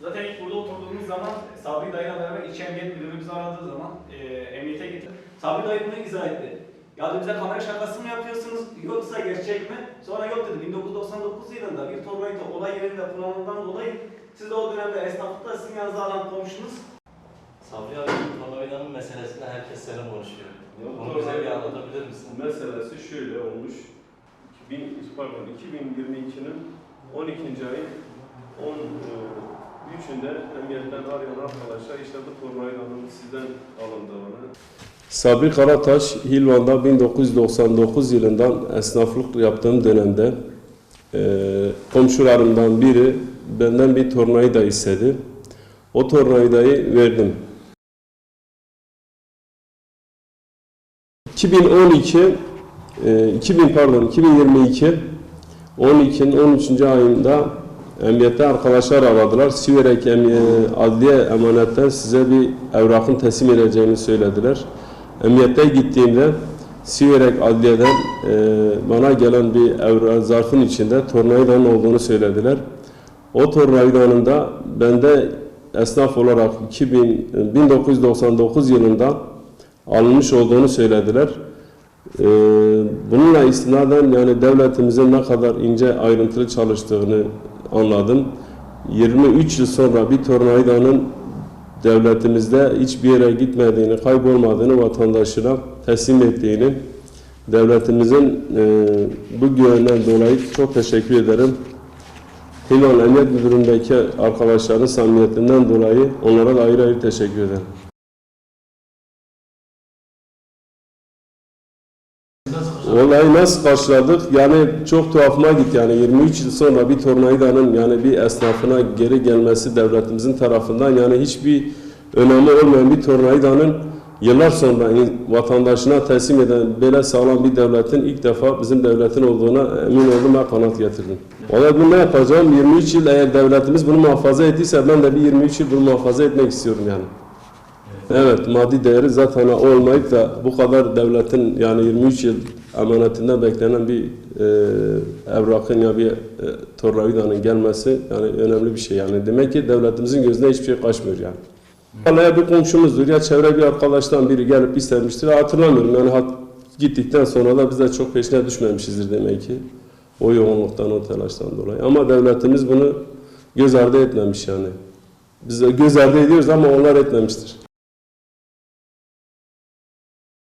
Zaten ilk burada oturduğumuz zaman Sabri Dayı'yla beraber İlçe Emniyet Müdürümüz aradığı zaman e, emniyete gitti. Sabri Dayı bunu izah etti. Ya bize kamera şakası mı yapıyorsunuz yoksa gerçek mi? Sonra yok dedi 1999 yılında bir torbayda olay yerinde kullanıldığından dolayı siz de o dönemde esnaflıkta sizin yanınıza alan komşunuz. Sabri abi torbavidanın meselesinde herkes selam konuşuyor. Onu bize bir anlatabilir misin? Meselesi şöyle olmuş. 2000, pardon 2022'nin 12. ayı 10 içinde. Sabri Karataş, Hilvan'da 1999 yılından esnaflık yaptığım dönemde e, komşularımdan biri benden bir tornavida istedi. O tornavidayı verdim. 2012 e, 2000 pardon 2022 12'nin 13. ayında emniyette arkadaşlar aradılar. Siverek Emni- Adliye emanetten size bir evrakın teslim edeceğini söylediler. Emniyette gittiğimde Siverek Adliye'den e, bana gelen bir evra zarfın içinde tornavidanın olduğunu söylediler. O tornavidanın da bende esnaf olarak 2000, 1999 yılında alınmış olduğunu söylediler. Ee, bununla istinaden yani devletimizin ne kadar ince ayrıntılı çalıştığını anladım. 23 yıl sonra bir tornavidanın devletimizde hiçbir yere gitmediğini, kaybolmadığını vatandaşına teslim ettiğini, devletimizin e, bu güvenden dolayı çok teşekkür ederim. Hilal Emniyet Müdürlüğü'ndeki arkadaşların samimiyetinden dolayı onlara da ayrı ayrı teşekkür ederim. Olayı nasıl karşıladık? Yani çok tuhafıma gitti. Yani 23 yıl sonra bir tornavidanın yani bir esnafına geri gelmesi devletimizin tarafından yani hiçbir önemi olmayan bir tornavidanın yıllar sonra vatandaşına teslim eden böyle sağlam bir devletin ilk defa bizim devletin olduğuna emin oldum ve kanaat getirdim. Valla bunu ne yapacağım? 23 yıl eğer devletimiz bunu muhafaza ettiyse ben de bir 23 yıl bunu muhafaza etmek istiyorum yani. Evet, maddi değeri zaten olmayıp da bu kadar devletin yani 23 yıl emanetinden beklenen bir e, evrakın ya bir e, tornavidanın gelmesi yani önemli bir şey yani. Demek ki devletimizin gözüne hiçbir şey kaçmıyor yani. Vallahi bir komşumuzdur ya çevre bir arkadaştan biri gelip istemiştir. Hatırlamıyorum yani hat, gittikten sonra da biz de çok peşine düşmemişizdir demek ki. O yoğunluktan, o telaştan dolayı. Ama devletimiz bunu göz ardı etmemiş yani. Biz de göz ardı ediyoruz ama onlar etmemiştir.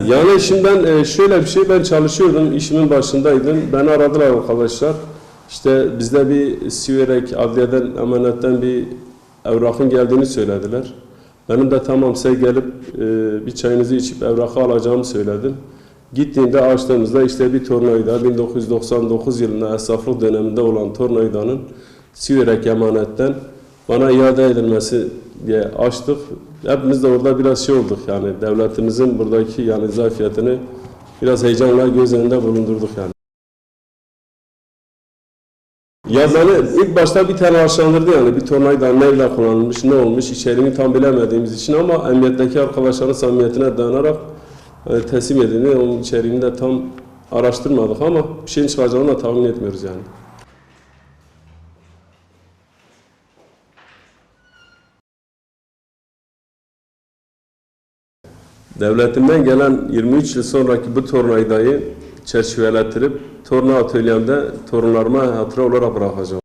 Yani şimdi ben e, şöyle bir şey ben çalışıyordum işimin başındaydım. Beni aradılar arkadaşlar. İşte bizde bir Siverek adliyeden emanetten bir evrakın geldiğini söylediler. Benim de tamam size gelip e, bir çayınızı içip evrakı alacağımı söyledim. Gittiğimde açtığımızda işte bir tornavida 1999 yılında esnaflık döneminde olan tornavidanın Siverek emanetten bana iade edilmesi diye açtık. Hepimiz de orada biraz şey olduk yani devletimizin buradaki yani zafiyetini biraz heyecanla göz önünde bulundurduk yani. Ya beni ilk başta bir tane aşlandırdı yani bir tornavida neyle kullanılmış, ne olmuş içeriğini tam bilemediğimiz için ama emniyetteki arkadaşların samimiyetine dayanarak e, teslim edildi. Onun içeriğini de tam araştırmadık ama bir şeyin çıkacağını da tahmin etmiyoruz yani. Devletimden gelen 23 yıl sonraki bu tornavidayı çerçevelettirip torna atölyemde torunlarıma hatıra olarak bırakacağım.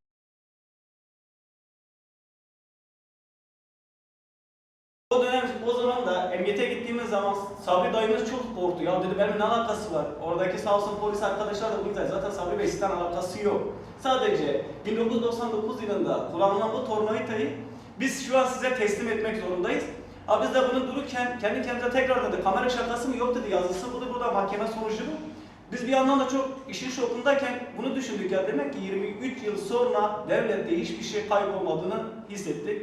O dönem o zaman da emniyete gittiğimiz zaman Sabri dayımız çok korktu. Ya dedi benim alakası var? Oradaki sağ polis arkadaşlar da bunu izler. Zaten Sabri Bey sizden alakası yok. Sadece 1999 yılında kullanılan bu tornavidayı biz şu an size teslim etmek zorundayız. Abi biz de bunu dururken kendi kendimize tekrar dedi kamera şakası mı yok dedi yazısı budur burada mahkeme sonucu bu. Biz bir yandan da çok işin şokundayken bunu düşündük ya demek ki 23 yıl sonra devlette hiçbir şey kaybolmadığını hissettik.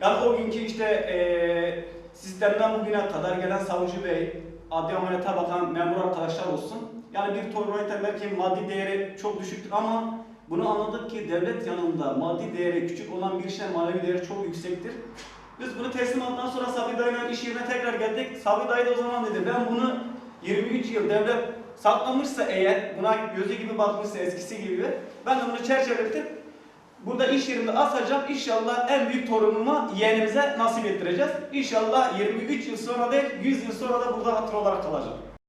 Yani o günkü işte eee sistemden bugüne kadar gelen savcı bey, adli ameliyata bakan memur arkadaşlar olsun. Yani bir tornavida belki maddi değeri çok düşüktür ama bunu anladık ki devlet yanında maddi değeri küçük olan bir şey manevi değeri çok yüksektir. Biz bunu teslim aldıktan sonra Sabri Dayı'yla iş yerine tekrar geldik. Sabri Dayı da o zaman dedi ben bunu 23 yıl devlet saklamışsa eğer buna gözü gibi bakmışsa eskisi gibi ben de bunu çerçeveletip Burada iş yerinde asacağım. İnşallah en büyük torunuma, yeğenimize nasip ettireceğiz. İnşallah 23 yıl sonra değil, 100 yıl sonra da burada hatır olarak kalacak.